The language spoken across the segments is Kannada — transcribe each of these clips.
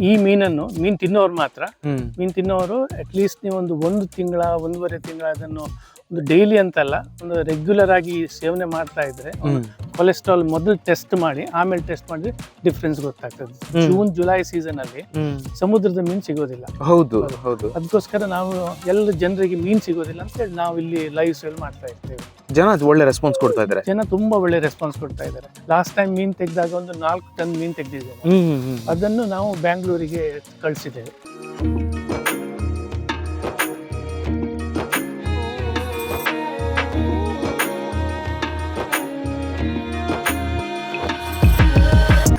ಈ ಮೀನನ್ನು ಮೀನ್ ತಿನ್ನೋರು ಮಾತ್ರ. ಮೀನ್ ತಿನ್ನೋರು ಅಟ್ಲೀಸ್ಟ್ ನೀವು ಒಂದು ಒಂದು ತಿಂಗಳ ಒಂದೂವರೆ ತಿಂಗಳ ಅದನ್ನು ಒಂದು ಡೈಲಿ ಅಂತಲ್ಲ ಒಂದು ರೆಗ್ಯುಲರ್ ಆಗಿ ಸೇವನೆ ಮಾಡ್ತಾ ಇದ್ರೆ ಕೊಲೆಸ್ಟ್ರಾಲ್ ಮೊದಲು ಟೆಸ್ಟ್ ಮಾಡಿ ಆಮೇಲೆ ಟೆಸ್ಟ್ ಮಾಡಿದ್ರೆ ಡಿಫ್ರೆನ್ಸ್ ಗೊತ್ತಾಗ್ತದೆ. ಜೂನ್ ಜುಲೈ ಸೀಸನ್ ಅಲ್ಲಿ ಸಮುದ್ರದ ಮೀನ್ ಸಿಗೋದಿಲ್ಲ. ಹೌದು ಹೌದು. ಅದಕ್ಕೋಸ್ಕರ ನಾವು ಎಲ್ಲ ಜನರಿಗೆ ಮೀನ್ ಸಿಗೋದಿಲ್ಲ ಅಂತ ಹೇಳಿ ನಾವು ಇಲ್ಲಿ ಲೈವ್ ಸೇಲ್ ಮಾಡ್ತಾ ಇರ್ತೇವೆ. ಜನ ಒಳ್ಳೆ ರೆಸ್ಪಾನ್ಸ್ ಕೊಡ್ತಾ ಇದ್ದಾರೆ ಜನ ತುಂಬಾ ಒಳ್ಳೆ ರೆಸ್ಪಾನ್ಸ್ ಕೊಡ್ತಾ ಇದ್ದಾರೆ ಲಾಸ್ಟ್ ಟೈಮ್ ಮೀನ್ ತೆಗೆದಾಗ ಒಂದು ನಾಲ್ಕು ಟನ್ ಮೀನ್ ತೆಗೆದಿದ್ದೇವೆ. ಅದನ್ನು ನಾವು ಬ್ಯಾಂಗ್ಳೂರಿಗೆ ಕಳಿಸಿದ್ದೇವೆ.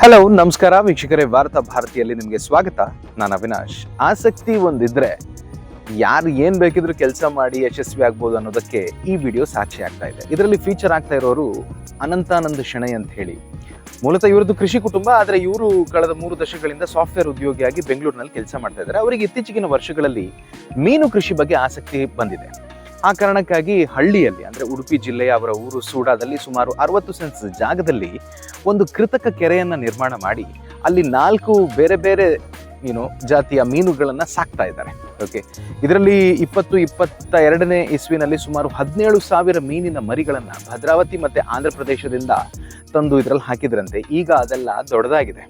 ಹಲೋ ನಮಸ್ಕಾರ. ವೀಕ್ಷಕರೇ, ವಾರ್ತಾ ಭಾರತಿಯಲ್ಲಿ ನಿಮಗೆ ಸ್ವಾಗತ. ನಾನು ಅವಿನಾಶ್. ಆಸಕ್ತಿ ಒಂದಿದ್ರೆ ಯಾರು ಏನ್ ಬೇಕಿದ್ರು ಕೆಲಸ ಮಾಡಿ ಯಶಸ್ವಿ ಆಗ್ಬೋದು ಅನ್ನೋದಕ್ಕೆ ಈ ವಿಡಿಯೋ ಸಾಕ್ಷಿ ಆಗ್ತಾ ಇದೆ. ಇದರಲ್ಲಿ ಫೀಚರ್ ಆಗ್ತಾ ಇರೋರು ಅನಂತಾನಂದ ಶೆಣೈ ಅಂತ ಹೇಳಿ. ಮೂಲತಃ ಇವರದ್ದು ಕೃಷಿ ಕುಟುಂಬ, ಆದರೆ ಇವರು ಕಳೆದ ಮೂರು ದಶಕಗಳಿಂದ ಸಾಫ್ಟ್ವೇರ್ ಉದ್ಯೋಗಿಯಾಗಿ ಬೆಂಗಳೂರಿನಲ್ಲಿ ಕೆಲಸ ಮಾಡ್ತಾ ಇದ್ದಾರೆ. ಅವರಿಗೆ ಇತ್ತೀಚಿನ ವರ್ಷಗಳಲ್ಲಿ ಮೀನು ಕೃಷಿ ಬಗ್ಗೆ ಆಸಕ್ತಿ ಬಂದಿದೆ. ಆ ಕಾರಣಕ್ಕಾಗಿ ಹಳ್ಳಿಯಲ್ಲಿ, ಅಂದ್ರೆ ಉಡುಪಿ ಜಿಲ್ಲೆಯ ಅವರ ಊರು ಸೂಡಾದಲ್ಲಿ ಸುಮಾರು ಅರವತ್ತು ಸೆನ್ಸ್ ಜಾಗದಲ್ಲಿ ಒಂದು ಕೃತಕ ಕೆರೆಯನ್ನ ನಿರ್ಮಾಣ ಮಾಡಿ, ಅಲ್ಲಿ ನಾಲ್ಕು ಬೇರೆ ಬೇರೆ ಏನು ಜಾತಿಯ ಮೀನುಗಳನ್ನ ಸಾಕ್ತಾ ಇದ್ದಾರೆ. ಓಕೆ ಇದರಲ್ಲಿ ಇಪ್ಪತ್ತು, ಇಪ್ಪತ್ತ ಎರಡನೇ ಇಸ್ವಿನಲ್ಲಿ ಸುಮಾರು ಹದಿನೇಳು ಸಾವಿರ ಮೀನಿನ ಮರಿಗಳನ್ನ ಭದ್ರಾವತಿ ಮತ್ತೆ ಆಂಧ್ರ ಪ್ರದೇಶದಿಂದ ತಂದು ಇದರಲ್ಲಿ ಹಾಕಿದ್ರಂತೆ, ಈಗ ಅದೆಲ್ಲ ದೊಡ್ಡದಾಗಿದೆ.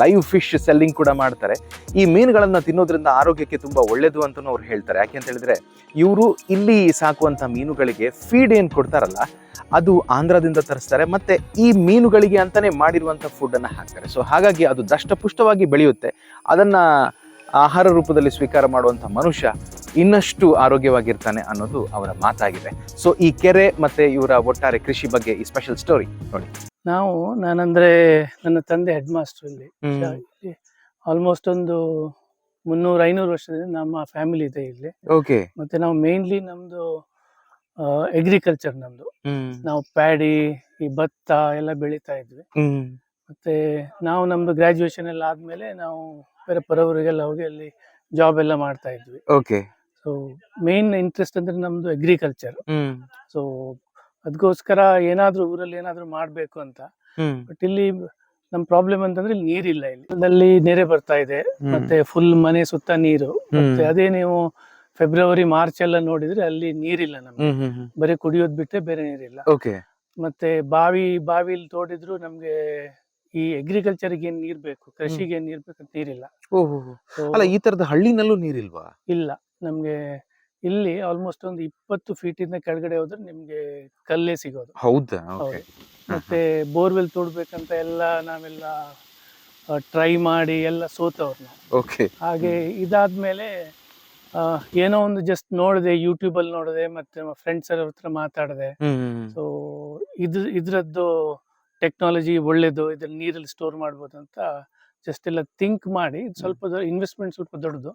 ಲೈವ್ ಫಿಶ್ ಸೆಲ್ಲಿಂಗ್ ಕೂಡ ಮಾಡ್ತಾರೆ. ಈ ಮೀನುಗಳನ್ನು ತಿನ್ನೋದ್ರಿಂದ ಆರೋಗ್ಯಕ್ಕೆ ತುಂಬ ಒಳ್ಳೆಯದು ಅಂತಲೂ ಅವ್ರು ಹೇಳ್ತಾರೆ. ಯಾಕೆ ಅಂತ ಹೇಳಿದ್ರೆ, ಇವರು ಇಲ್ಲಿ ಸಾಕುವಂಥ ಮೀನುಗಳಿಗೆ ಫೀಡ್ ಏನು ಕೊಡ್ತಾರಲ್ಲ, ಅದು ಆಂಧ್ರದಿಂದ ತರಿಸ್ತಾರೆ, ಮತ್ತೆ ಈ ಮೀನುಗಳಿಗೆ ಅಂತಲೇ ಮಾಡಿರುವಂಥ ಫುಡ್ಡನ್ನು ಹಾಕ್ತಾರೆ. ಸೊ ಹಾಗಾಗಿ ಅದು ದಷ್ಟಪುಷ್ಟವಾಗಿ ಬೆಳೆಯುತ್ತೆ. ಅದನ್ನು ಆಹಾರ ರೂಪದಲ್ಲಿ ಸ್ವೀಕಾರ ಮಾಡುವಂಥ ಮನುಷ್ಯ ಇನ್ನಷ್ಟು ಆರೋಗ್ಯವಾಗಿರ್ತಾನೆ ಅನ್ನೋದು ಅವರ ಮಾತಾಗಿದೆ. ಸೊ ಈ ಕೆರೆ ಮತ್ತು ಇವರ ಒಟ್ಟಾರೆ ಕೃಷಿ ಬಗ್ಗೆ ಈ ಸ್ಪೆಷಲ್ ಸ್ಟೋರಿ ನೋಡಿ. ನಾವು ನಾನಂದ್ರೆ ನನ್ನ ತಂದೆ ಹೆಡ್ ಮಾಸ್ಟರ್ ಇಲ್ಲಿ ಆಲ್ಮೋಸ್ಟ್ ಒಂದು ಮುನ್ನೂರ ಐನೂರು ವರ್ಷದಿಂದ ನಮ್ಮ ಫ್ಯಾಮಿಲಿ ಇದೆ ಇಲ್ಲಿ. ಓಕೆ ಮತ್ತೆ ನಾವು ಮೇನ್ಲಿ ನಮ್ದು ಅಗ್ರಿಕಲ್ಚರ್ ನಮ್ದು. ನಾವು ಪ್ಯಾಡಿ ಈ ಭತ್ತ ಎಲ್ಲ ಬೆಳೀತಾ ಇದ್ವಿ. ಮತ್ತೆ ನಾವು ನಮ್ದು ಗ್ರಾಜುಯೇಷನ್ ಎಲ್ಲ ಆದ್ಮೇಲೆ ನಾವು ಬೇರೆ ಪರವರಿಗೆಲ್ಲ ಹೋಗಿ ಅಲ್ಲಿ ಜಾಬ್ ಎಲ್ಲ ಮಾಡ್ತಾ ಇದ್ವಿ. ಓಕೆ ಸೊ ಮೇನ್ ಇಂಟ್ರೆಸ್ಟ್ ಅಂದ್ರೆ ನಮ್ದು ಅಗ್ರಿಕಲ್ಚರ್ ಸೊ ಅದಕ್ಕೋಸ್ಕರ ಏನಾದ್ರೂ ಊರಲ್ಲಿ ಏನಾದ್ರೂ ಮಾಡ್ಬೇಕು ಅಂತ. ಬಟ್ ಇಲ್ಲಿ ನಮ್ ಪ್ರಾಬ್ಲಮ್ ಅಂತಂದ್ರೆ ಇಲ್ಲಿ ನೀರಿಲ್ಲ ಇಲ್ಲಿ. ಅಲ್ಲಿ ನೆರೆ ಬರ್ತಾ ಇದೆ. ಮತ್ತೆ ಫುಲ್ ಮನೆ ಸುತ್ತ ನೀರು. ಮತ್ತೆ ಅದೇ ನೀವು ಫೆಬ್ರವರಿ ಮಾರ್ಚ್ ಎಲ್ಲ ನೋಡಿದ್ರೆ ಅಲ್ಲಿ ನೀರಿಲ್ಲ ನಮ್ಗೆ. ಬರೀ ಕುಡಿಯೋದ್ ಬಿಟ್ರೆ ಬೇರೆ ನೀರಿಲ್ಲ. ಓಕೆ ಮತ್ತೆ ಬಾವಿ ಬಾವಿಲಿ ತೋಡಿದ್ರು ನಮ್ಗೆ ಈ ಅಗ್ರಿಕಲ್ಚರ್ ಏನ್ ನೀರ್ ಬೇಕು ಕೃಷಿಗೆ ಏನ್ ನೀರ್ ಬೇಕು ನೀರಿಲ್ಲ. ಓಹೋ ಅಲ್ಲ ಈ ತರದ ಹಳ್ಳಿನಲ್ಲೂ ನೀರಿಲ್ವಾ? ಇಲ್ಲ. ನಮ್ಗೆ ಇಲ್ಲಿ ಆಲ್ಮೋಸ್ಟ್ ಒಂದು ಇಪ್ಪತ್ತು ಫೀಟ್ ಇಂದ ಕೆಳಗಡೆ ಹೋದ್ರೆ ನಿಮ್ಗೆ ಕಲ್ಲೇ ಸಿಗೋದು. ಹೌದಾ? ಓಕೆ. ಮತ್ತೆ ಬೋರ್ವೆಲ್ ತೋಡ್ಬೇಕಂತ ಎಲ್ಲ ನಾವೆಲ್ಲ ಟ್ರೈ ಮಾಡಿ ಎಲ್ಲ ಸೋತವ್ರು ನಾವು. ಓಕೆ ಹಾಗೆ ಇದಾದ್ಮೇಲೆ ಆ, ಏನೋ ಒಂದು ಜಸ್ಟ್ ನೋಡಿದೆ ಯೂಟ್ಯೂಬ್ ಅಲ್ಲಿ ನೋಡಿದೆ ಮತ್ತೆ ಫ್ರೆಂಡ್ಸ್ ಅವ್ರ ಹತ್ರ ಮಾತಾಡಿದೆ. ಸೊ ಇದು ಇದ್ರದ್ದು ಟೆಕ್ನಾಲಜಿ ಒಳ್ಳೇದು ಇದ್ರಲ್ಲಿ ನೀರಲ್ಲಿ ಸ್ಟೋರ್ ಮಾಡ್ಬೋದು ಅಂತ ಜಸ್ಟ್ ಎಲ್ಲ ಥಿಂಕ್ ಮಾಡಿ ಸ್ವಲ್ಪ ಇನ್ವೆಸ್ಟ್ಮೆಂಟ್ ಸ್ವಲ್ಪ ದೊಡ್ಡದು.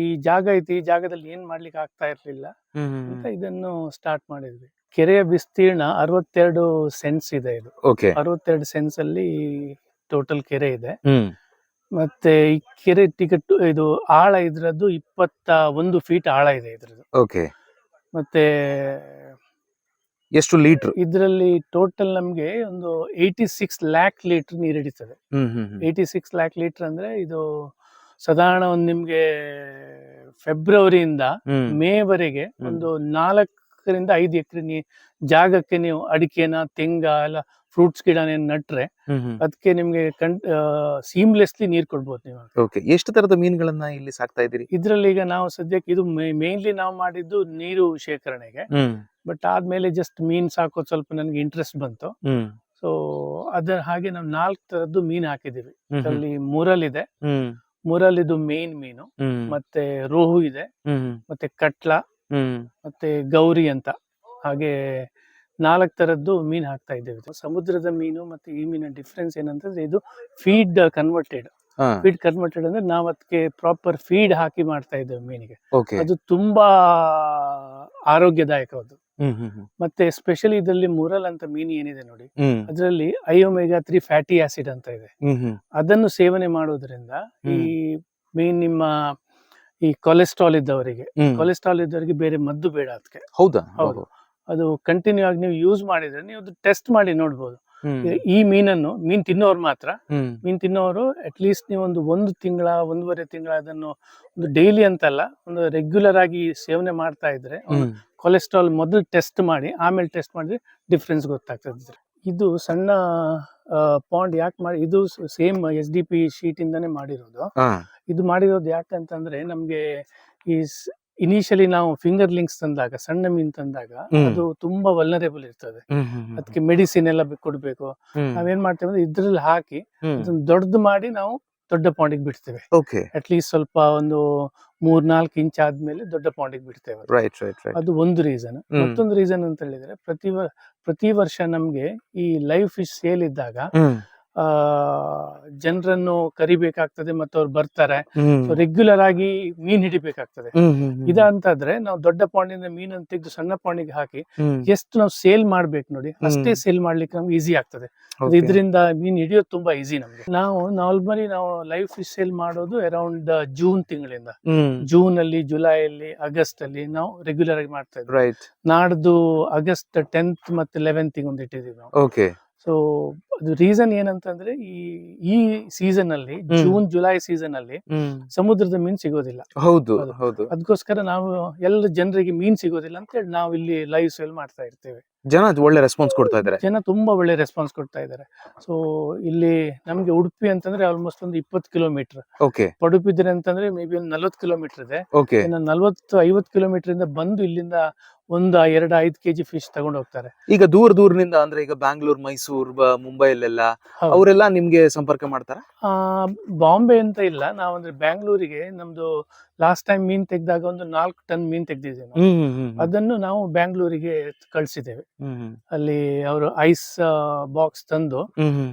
ಈ ಜಾಗ ಐತಿ ಈ ಜಾಗದಲ್ಲಿ ಏನ್ ಮಾಡ್ಲಿಕ್ಕೆ ಆಗ್ತಾ ಇರ್ಲಿಲ್ಲ ಅಂತ ಇದನ್ನು ಸ್ಟಾರ್ಟ್ ಮಾಡಿದ್ವಿ. ಕೆರೆಯ ವಿಸ್ತೀರ್ಣ ಅರವತ್ತೆರಡು ಸೆನ್ಸ್ ಇದೆ ಇದು. ಅರವತ್ತೆರಡು ಸೆನ್ಸ್ ಅಲ್ಲಿ ಟೋಟಲ್ ಕೆರೆ ಇದೆ. ಮತ್ತೆ ಈ ಕೆರೆ ಟಿಕೆಟ್ ಇದು ಆಳ ಇದ್ರದ್ದು ಇಪ್ಪತ್ತ ಒಂದು ಫೀಟ್ ಆಳ ಇದೆ ಇದ್ರದ್ದು. ಮತ್ತೆ ಎಷ್ಟು ಲೀಟರ್? ಇದರಲ್ಲಿ ಟೋಟಲ್ ನಮಗೆ ಒಂದು ಏಯ್ಟಿ ಸಿಕ್ಸ್ ಲ್ಯಾಕ್ ಲೀಟರ್ ನೀರು ಹಿಡಿತದೆ ಏಯ್ಟಿ ಸಿಕ್ಸ್ ಲ್ಯಾಕ್ ಲೀಟರ್ ಅಂದ್ರೆ ಇದು ಸಾಧಾರಣ ಒಂದು ನಿಮ್ಗೆ ಫೆಬ್ರವರಿಯಿಂದ ಮೇವರೆಗೆ ಒಂದು ನಾಲ್ಕರಿಂದ ಐದು ಎಕರೆ ನೀ ಜಾಗಕ್ಕೆ ನೀವು ಅಡಿಕೆನ ತೆಂಗ ಎಲ್ಲ ಫ್ರೂಟ್ಸ್ ಗಿಡನ ನಟ್ರೆ ಅದಕ್ಕೆ ನಿಮ್ಗೆ ಕಣ್ ಸೀಮ್ಲೆಸ್ಲಿ ನೀರ್ ಕೊಡ್ಬೋದು ನೀವು ಓಕೆ ಎಷ್ಟು ತರದ ಮೀನುಗಳನ್ನ ಇಲ್ಲಿ ಸಾಕ್ತಾ ಇದ್ದೀರಿ? ಇದ್ರಲ್ಲಿ ಈಗ ನಾವು ಸದ್ಯಕ್ಕೆ ಇದು ಮೇನ್ಲಿ ನಾವು ಮಾಡಿದ್ದು ನೀರು ಶೇಖರಣೆಗೆ. ಬಟ್ ಆದ್ಮೇಲೆ ಜಸ್ಟ್ ಮೀನ್ ಸಾಕೋದು ಸ್ವಲ್ಪ ನನಗೆ ಇಂಟ್ರೆಸ್ಟ್ ಬಂತು. ಸೊ ಅದರ ಹಾಗೆ ನಾವು ನಾಲ್ಕು ತರದ್ದು ಮೀನ್ ಹಾಕಿದೀವಿ. ಅದರಲ್ಲಿ ಮುರಲ್ ಇದೆ ಮುರಲ್ ಇದು ಮೇನ್. ಮೀನು ಮತ್ತೆ ರೋಹು ಇದೆ. ಮತ್ತೆ ಕಟ್ಲ. ಮತ್ತೆ ಗೌರಿ ಅಂತ. ಹಾಗೆ ನಾಲ್ಕು ತರದ್ದು ಮೀನ್ ಹಾಕ್ತಾ ಇದ್ದೇವೆ. ಸಮುದ್ರದ ಮೀನು ಮತ್ತೆ ಈ ಮೀನ ಡಿಫ್ರೆನ್ಸ್ ಏನಂತಂದ್ರೆ ಇದು ಫೀಡ್ ಕನ್ವರ್ಟೆಡ್ ಫೀಡ್ ಕನ್ವರ್ಟೆಡ್ ಅಂದ್ರೆ ನಾವು ಅದಕ್ಕೆ ಪ್ರಾಪರ್ ಫೀಡ್ ಹಾಕಿ ಮಾಡ್ತಾ ಇದ್ದೇವೆ ಮೀನಿಗೆ. ಅದು ತುಂಬಾ ಆರೋಗ್ಯದಾಯಕವಾದ್ದು ಮತ್ತೆ ಸ್ಪೆಷಲಿ ಇದರಲ್ಲಿ ಮುರಲ್ ಅಂತ ಮೀನು ಏನಿದೆ ನೋಡಿ ಅದರಲ್ಲಿ ಐಒಮೆಗಾ ತ್ರೀ ಫ್ಯಾಟಿ ಆಸಿಡ್ ಅಂತ ಇದೆ. ಅದನ್ನು ಸೇವನೆ ಮಾಡೋದ್ರಿಂದ ಈ ಮೀನ್ ನಿಮ್ಮ ಈ ಕೊಲೆಸ್ಟ್ರಾಲ್ ಇದ್ದವರಿಗೆ ಕೊಲೆಸ್ಟ್ರಾಲ್ ಇದ್ದವರಿಗೆ ಬೇರೆ ಮದ್ದು ಬೇಡ ಅದಕ್ಕೆ ಹೌದಾ? ಹೌದು. ಅದು ಕಂಟಿನ್ಯೂ ಆಗಿ ನೀವು ಯೂಸ್ ಮಾಡಿದ್ರೆ ನೀವು ಟೆಸ್ಟ್ ಮಾಡಿ ನೋಡ್ಬೋದು. ಈ ಮೀನನ್ನು ಮೀನ್ ತಿನ್ನೋರು ಮಾತ್ರ ಮೀನ್ ತಿನ್ನೋರು ಅಟ್ಲೀಸ್ಟ್ ನೀವು ಒಂದು ಒಂದು ತಿಂಗಳ ಒಂದೂವರೆ ತಿಂಗಳ ಅದನ್ನು ಒಂದು ಡೈಲಿ ಅಂತಲ್ಲ ಒಂದು ರೆಗ್ಯುಲರ್ ಆಗಿ ಸೇವನೆ ಮಾಡ್ತಾ ಇದ್ರೆ ಕೊಲೆಸ್ಟ್ರಾಲ್ ಮೊದಲು ಟೆಸ್ಟ್ ಮಾಡಿ ಆಮೇಲೆ ಟೆಸ್ಟ್ ಮಾಡಿದ್ರೆ ಡಿಫ್ರೆನ್ಸ್ ಗೊತ್ತಾಗ್ತದೆ. ಇದು ಸಣ್ಣ ಪಾಂಡ್ ಯಾಕೆ ಮಾಡಿ ಇದು same S D P sheet ಇಂದಾನೆ ಮಾಡಿರೋದು. ಇದು ಮಾಡಿರೋದು ಯಾಕಂತಂದ್ರೆ ನಮ್ಗೆ ಈ ಇನಿಷಿಯಲಿ ನಾವು ಫಿಂಗರ್ ಲಿಂಕ್ಸ್ ತಂದಾಗ ಸಣ್ಣ ಮೀನ್ ತಂದಾಗ. ಅದು ತುಂಬಾ ವಲ್ನರೇಬಲ್ ಇರ್ತದೆ. ಅದಕ್ಕೆ ಮೆಡಿಸಿನ್ ಎಲ್ಲ ಕೊಡ್ಬೇಕು. ನಾವೇನ್ ಮಾಡ್ತೇವೆ ಅಂದ್ರೆ ಇದ್ರಲ್ಲಿ ಹಾಕಿ ದೊಡ್ಡದು ಮಾಡಿ ನಾವು ದೊಡ್ಡ ಪಾಂಡಿಗೆ ಬಿಡ್ತೇವೆ. ಓಕೆ. ಅಟ್ಲೀಸ್ಟ್ ಸ್ವಲ್ಪ ಒಂದು ಮೂರ್ ನಾಲ್ಕು ಇಂಚ್ ಆದ್ಮೇಲೆ ದೊಡ್ಡ ಪಾಂಡಿಗೆ ಬಿಡ್ತೇವೆ ಅದು. ರೈಟ್ ರೈಟ್ ಅದು ಒಂದು ರೀಸನ್ ಮತ್ತೊಂದು ರೀಸನ್ ಅಂತ ಹೇಳಿದ್ರೆ ಪ್ರತಿ ಪ್ರತಿ ವರ್ಷ ನಮ್ಗೆ ಈ ಲೈವ್ ಫಿಶ್ ಸೇಲ್ ಇದ್ದಾಗ ಆ ಜನರನ್ನು ಕರಿಬೇಕಾಗ್ತದೆ ಮತ್ತು ಅವ್ರು ಬರ್ತಾರೆ. ರೆಗ್ಯುಲರ್ ಆಗಿ ಮೀನ್ ಹಿಡಿಬೇಕಾಗ್ತದೆ. ಇದಂತಾದ್ರೆ ನಾವು ದೊಡ್ಡ ಪಾಂಡಿಂದ ಮೀನನ್ನು ತೆಗೆದು ಸಣ್ಣ ಪಾಂಡಿಗೆ ಹಾಕಿ ಎಷ್ಟು ನಾವು ಸೇಲ್ ಮಾಡ್ಬೇಕು ನೋಡಿ ಅಷ್ಟೇ ಸೇಲ್ ಮಾಡ್ಲಿಕ್ಕೆ ನಮ್ಗೆ ಈಸಿ ಆಗ್ತದೆ. ಇದರಿಂದ ಮೀನ್ ಹಿಡಿಯೋದು ತುಂಬಾ ಈಸಿ ನಮ್ಗೆ. ನಾವು ನಾರ್ಮಲಿ ನಾವು ಲೈವ್ ಫಿಶ್ ಸೇಲ್ ಮಾಡೋದು ಅರೌಂಡ್ ಜೂನ್ ತಿಂಗಳಿಂದ. ಜೂನ್ ಅಲ್ಲಿ ಜುಲೈ ಅಲ್ಲಿ ಆಗಸ್ಟ್ ಅಲ್ಲಿ ನಾವು ರೆಗ್ಯುಲರ್ ಆಗಿ ಮಾಡ್ತಾ ಇದ್ವಿ. ನಾಡ್ದು ಆಗಸ್ಟ್ ಟೆಂತ್ ಮತ್ತೆ ಲೆವೆಂತ್ ಒಂದು ಇಟ್ಟಿದ್ದೀವಿ ನಾವು. ಸೊ ಅದು ರೀಸನ್ ಏನಂತಂದ್ರೆ ಈ ಈ ಸೀಸನ್ ಅಲ್ಲಿ ಹ್ಮ್. ಜೂನ್ ಜುಲೈ ಸೀಸನ್ ಅಲ್ಲಿ ಸಮುದ್ರದ ಮೀನ್ ಸಿಗೋದಿಲ್ಲ ಹೌದು ಹೌದು. ಹೌದು ಅದಕ್ಕೋಸ್ಕರ ನಾವು ಎಲ್ಲ ಜನರಿಗೆ ಮೀನ್ ಸಿಗೋದಿಲ್ಲ ಅಂತ ಹೇಳಿ ನಾವು ಇಲ್ಲಿ ಲೈವ್ ಸೇಲ್ ಮಾಡ್ತಾ ಇರ್ತೇವೆ ಜನ ಅದ್ ಒಳ್ಳೆ ರೆಸ್ಪಾನ್ಸ್ ಕೊಡ್ತಾ ಇದ್ದಾರೆ ಜನ ತುಂಬಾ ಒಳ್ಳೆ ರೆಸ್ಪಾನ್ಸ್ ಕೊಡ್ತಾ ಇದ್ದಾರೆ ಸೊ ಇಲ್ಲಿ ನಮ್ಗೆ ಉಡುಪಿ ಅಂತಂದ್ರೆ ಆಲ್ಮೋಸ್ಟ್ ಒಂದು ಇಪ್ಪತ್ತು ಕಿಲೋಮೀಟರ್ ಓಕೆ ಪಡುಪಿದ್ರೆ ಅಂತಂದ್ರೆ ಮೇ ಬಿ ಒಂದು ನಲ್ವತ್ತು ಕಿಲೋಮೀಟರ್ ಇದೆ. ಓಕೆ ನಲ್ವತ್ತು ಐವತ್ತು ಕಿಲೋಮೀಟರ್ ಇಂದ ಬಂದು ಇಲ್ಲಿಂದ ಒಂದ್ ಎರಡು ಐದು ಕೆಜಿ ಫಿಶ್ ತಗೊಂಡು ಹೋಗ್ತಾರೆ. ಈಗ ದೂರ ದೂರದಿಂದ ಅಂದ್ರೆ ಈಗ ಬ್ಯಾಂಗ್ಳೂರ್ ಮೈಸೂರ್ ಮುಂಬೈಲೆಲ್ಲ. ಅವರೆಲ್ಲ ನಿಮ್ಗೆ ಸಂಪರ್ಕ ಮಾಡ್ತಾರ? ಬಾಂಬೆ ಅಂತ ಇಲ್ಲ. ನಾವಂದ್ರೆ ಬ್ಯಾಂಗ್ಳೂರಿಗೆ ನಮ್ದು ಲಾಸ್ಟ್ ಟೈಮ್ ಮೀನ್ ತೆಗ್ದಾಗ ಒಂದು ನಾಲ್ಕು ಟನ್ ಮೀನ್ ತೆಗ್ದಿದ್ದೇವೆ ನಾವು. ಅದನ್ನು ನಾವು ಬ್ಯಾಂಗ್ಳೂರಿಗೆ ಕಳಿಸಿದ್ದೇವೆ. ಅಲ್ಲಿ ಅವರು ಐಸ್ ಬಾಕ್ಸ್ ತಂದು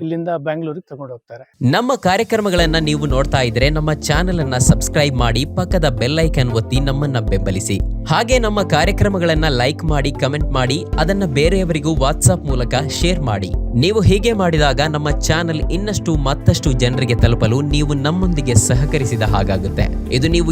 ಇಲ್ಲಿಂದ ಬ್ಯಾಂಗ್ಳೂರಿಗೆ ತಗೊಂಡು ಹೋಗ್ತಾರೆ. ನಮ್ಮ ಕಾರ್ಯಕ್ರಮಗಳನ್ನ ನೀವು ನೋಡ್ತಾ ಇದ್ರೆ ನಮ್ಮ ಚಾನೆಲ್ ಅನ್ನ ಸಬ್ಸ್ಕ್ರೈಬ್ ಮಾಡಿ ಪಕ್ಕದ ಬೆಲ್ ಐಕನ್ ಒತ್ತಿ ನಮ್ಮನ್ನ ಬೆಂಬಲಿಸಿ. ಹಾಗೆ ನಮ್ಮ ಕಾರ್ಯಕ್ರಮಗಳನ್ನ ಲೈಕ್ ಮಾಡಿ ಕಮೆಂಟ್ ಮಾಡಿ ಅದನ್ನ ಬೇರೆಯವರಿಗೂ ವಾಟ್ಸ್ಆಪ್ ಮೂಲಕ ಶೇರ್ ಮಾಡಿ. ನೀವು ಹೀಗೆ ಮಾಡಿದಾಗ ನಮ್ಮ ಚಾನೆಲ್ ಇನ್ನಷ್ಟು ಮತ್ತಷ್ಟು ಜನರಿಗೆ ತಲುಪಲು ನೀವು ನಮ್ಮೊಂದಿಗೆ ಸಹಕರಿಸಿದ ಹಾಗಾಗುತ್ತೆ. ಇದು ನೀವು